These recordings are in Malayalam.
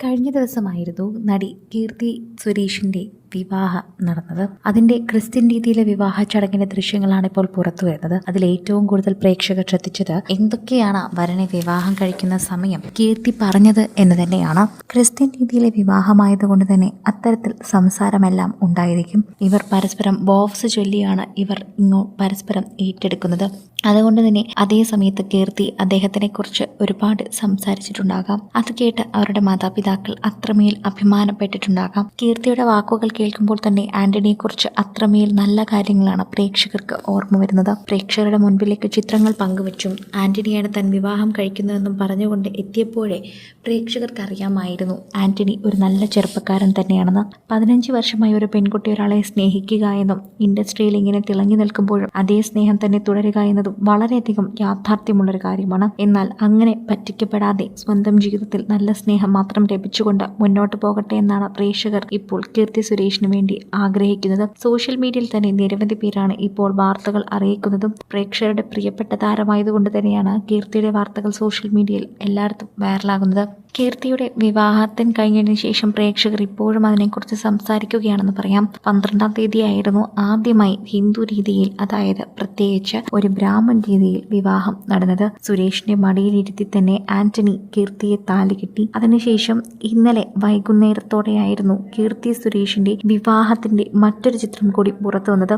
കഴിഞ്ഞ ദിവസമായിരുന്നു നടി കീർത്തി സുരേഷിന്റെ വിവാഹം നടന്നത്. അതിന്റെ ക്രിസ്ത്യൻ രീതിയിലെ വിവാഹ ചടങ്ങിന്റെ ദൃശ്യങ്ങളാണ് ഇപ്പോൾ പുറത്തു വരുന്നത്. അതിൽ ഏറ്റവും കൂടുതൽ പ്രേക്ഷകർ ശ്രദ്ധിച്ചത് എന്തൊക്കെയാണ് വരനെ വിവാഹം കഴിക്കുന്ന സമയം കീർത്തി പറഞ്ഞത് എന്ന് തന്നെയാണ്. ക്രിസ്ത്യൻ രീതിയിലെ വിവാഹമായതുകൊണ്ട് തന്നെ അത്തരത്തിൽ സംസാരമെല്ലാം ഉണ്ടായിരിക്കും. ഇവർ പരസ്പരം ബോക്സ് ചൊല്ലിയാണ് ഇവർ ഇങ്ങോ പരസ്പരം ഏറ്റെടുക്കുന്നത്. അതുകൊണ്ട് തന്നെ അതേ സമയത്ത് കീർത്തി അദ്ദേഹത്തിനെ കുറിച്ച് ഒരുപാട് സംസാരിച്ചിട്ടുണ്ടാകാം. അത് കേട്ട് അവരുടെ മാതാപിതാക്കൾ അത്രമേൽ അഭിമാനപ്പെട്ടിട്ടുണ്ടാകാം. കീർത്തിയുടെ വാക്കുകൾ കേൾക്കുമ്പോൾ തന്നെ ആന്റണിയെക്കുറിച്ച് അത്രമേൽ നല്ല കാര്യങ്ങളാണ് പ്രേക്ഷകർക്ക് ഓർമ്മ വരുന്നത്. പ്രേക്ഷകരുടെ മുൻപിലേക്ക് ചിത്രങ്ങൾ പങ്കുവച്ചും ആന്റണിയാണ് തൻ വിവാഹം കഴിക്കുന്നതെന്നും പറഞ്ഞുകൊണ്ട് എത്തിയപ്പോഴേ പ്രേക്ഷകർക്ക് അറിയാമായിരുന്നു ആന്റണി ഒരു നല്ല ചെറുപ്പക്കാരൻ തന്നെയാണെന്ന്. പതിനഞ്ച് വർഷമായി ഒരു പെൺകുട്ടി ഒരാളെ സ്നേഹിക്കുക എന്നും ഇൻഡസ്ട്രിയിൽ ഇങ്ങനെ തിളങ്ങി നിൽക്കുമ്പോഴും അതേ സ്നേഹം തന്നെ തുടരുക എന്നതും വളരെയധികം യാഥാർത്ഥ്യമുള്ളൊരു കാര്യമാണ്. എന്നാൽ അങ്ങനെ പറ്റിക്കപ്പെടാതെ സ്വന്തം ജീവിതത്തിൽ നല്ല സ്നേഹം മാത്രം ലഭിച്ചുകൊണ്ട് മുന്നോട്ട് പോകട്ടെ എന്നാണ് പ്രേക്ഷകർ ഇപ്പോൾ കീർത്തി സുരേഷിന് വേണ്ടി ആഗ്രഹിക്കുന്നത്. സോഷ്യൽ മീഡിയയിൽ തന്നെ നിരവധി പേരാണ് ഇപ്പോൾ വാർത്തകൾ അറിയിക്കുന്നതും പ്രേക്ഷകരുടെ പ്രിയപ്പെട്ട താരമായതുകൊണ്ട് തന്നെയാണ് കീർത്തിയുടെ വാർത്തകൾ സോഷ്യൽ മീഡിയയിൽ എല്ലായിടത്തും വൈറലാകുന്നത്. കീർത്തിയുടെ വിവാഹത്തിന് കഴിഞ്ഞതിന് ശേഷം പ്രേക്ഷകർ ഇപ്പോഴും അതിനെക്കുറിച്ച് സംസാരിക്കുകയാണെന്ന് പറയാം. പന്ത്രണ്ടാം തീയതിയായിരുന്നു ആദ്യമായി ഹിന്ദു രീതിയിൽ അതായത് പ്രത്യേകിച്ച് ഒരു ബ്രാഹ്മൺ രീതിയിൽ വിവാഹം നടന്നത്. സുരേഷിന്റെ മടിയിലിരുത്തി തന്നെ ആന്റണി കീർത്തിയെ താലി കിട്ടി. അതിനുശേഷം ഇന്നലെ വൈകുന്നേരത്തോടെയായിരുന്നു കീർത്തി സുരേഷിന്റെ വിവാഹത്തിന്റെ മറ്റൊരു ചിത്രം കൂടി പുറത്തു വന്നത്.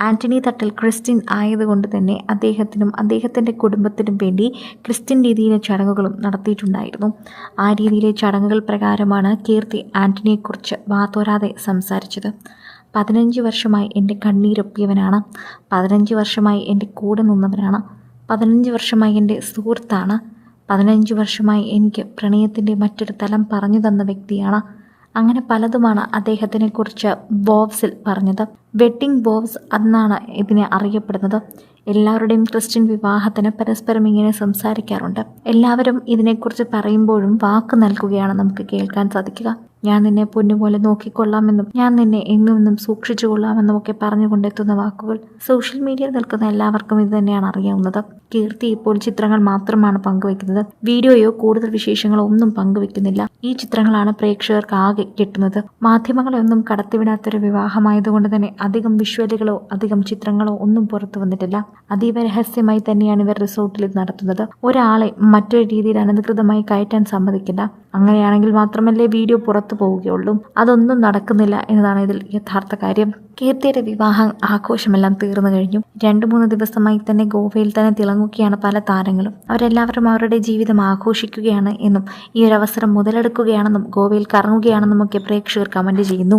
ആന്റണി തട്ടൽ ക്രിസ്ത്യൻ ആയതുകൊണ്ട് തന്നെ അദ്ദേഹത്തിനും അദ്ദേഹത്തിന്റെ കുടുംബത്തിനും വേണ്ടി ക്രിസ്ത്യൻ രീതിയിലെ ചടങ്ങുകളും നടത്തിയിട്ടുണ്ടായിരുന്നു. ആ രീതിയിലെ ചടങ്ങുകൾ പ്രകാരമാണ് കീർത്തി ആന്റണിയെക്കുറിച്ച് വാതോരാതെ സംസാരിച്ചത്. പതിനഞ്ച് വർഷമായി എന്റെ കണ്ണീരൊപ്പിയവനാണ്. പതിനഞ്ച് വർഷമായി എന്റെ കൂടെ നിന്നവനാണ്. പതിനഞ്ച് വർഷമായി എന്റെ സുഹൃത്താണ്. പതിനഞ്ച് വർഷമായി എനിക്ക് പ്രണയത്തിന്റെ മറ്റൊരു തലം പറഞ്ഞു തന്ന വ്യക്തിയാണ്. അങ്ങനെ പലതുമാണ് അദ്ദേഹത്തിനെക്കുറിച്ച് ബോബ്സിൽ പറഞ്ഞത്. വെഡ്ഡിംഗ് ബോബ്സ് എന്നാണ് ഇതിനെ അറിയപ്പെടുന്നത്. എല്ലാവരുടെയും ക്രിസ്ത്യൻ വിവാഹത്തിന് പരസ്പരം ഇങ്ങനെ സംസാരിക്കാറുണ്ട്. എല്ലാവരും ഇതിനെക്കുറിച്ച് പറയുമ്പോഴും വാക്ക് നൽകുകയാണ് നമുക്ക് കേൾക്കാൻ സാധിക്കുക. ഞാൻ നിന്നെ പൊന്നുപോലെ നോക്കിക്കൊള്ളാമെന്നും ഞാൻ നിന്നെ എന്നും എന്നും സൂക്ഷിച്ചു കൊള്ളാമെന്നും ഒക്കെ പറഞ്ഞുകൊണ്ടെത്തുന്ന വാക്കുകൾ സോഷ്യൽ മീഡിയയിൽ നിൽക്കുന്ന എല്ലാവർക്കും ഇത് തന്നെയാണ് അറിയാവുന്നത്. കീർത്തി ഇപ്പോൾ ചിത്രങ്ങൾ മാത്രമാണ് പങ്കുവെക്കുന്നത്. വീഡിയോയോ കൂടുതൽ വിശേഷങ്ങളോ ഒന്നും പങ്കുവെക്കുന്നില്ല. ഈ ചിത്രങ്ങളാണ് പ്രേക്ഷകർക്ക് ആകെ കിട്ടുന്നത്. മാധ്യമങ്ങളെ ഒന്നും കടത്തിവിടാത്തൊരു വിവാഹമായതുകൊണ്ട് തന്നെ അധികം വിഷ്വലുകളോ അധികം ചിത്രങ്ങളോ ഒന്നും പുറത്തു വന്നിട്ടില്ല. അതീവ രഹസ്യമായി തന്നെയാണ് ഇവർ റിസോർട്ടിൽ നടത്തുന്നത്. ഒരാളെ മറ്റൊരു രീതിയിൽ അനധികൃതമായി കയറ്റാൻ സമ്മതിക്കില്ല. അങ്ങനെയാണെങ്കിൽ മാത്രമല്ലേ വീഡിയോ പുറത്തു പോവുകയുള്ളൂ. അതൊന്നും നടക്കുന്നില്ല എന്നതാണ് ഇതിൽ യഥാർത്ഥ കാര്യം. കീർത്തിയുടെ വിവാഹം ആഘോഷമെല്ലാം തീർന്നു കഴിഞ്ഞു. രണ്ടു മൂന്ന് ദിവസമായി തന്നെ ഗോവയിൽ തന്നെ തിളങ്ങുകയാണ് പല താരങ്ങളും. അവരെല്ലാവരും അവരുടെ ജീവിതം ആഘോഷിക്കുകയാണ് എന്നും ഈ ഒരു അവസരം മുതലെടുക്കുകയാണെന്നും ഗോവയിൽ കറങ്ങുകയാണെന്നും ഒക്കെ പ്രേക്ഷകർ കമന്റ് ചെയ്യുന്നു.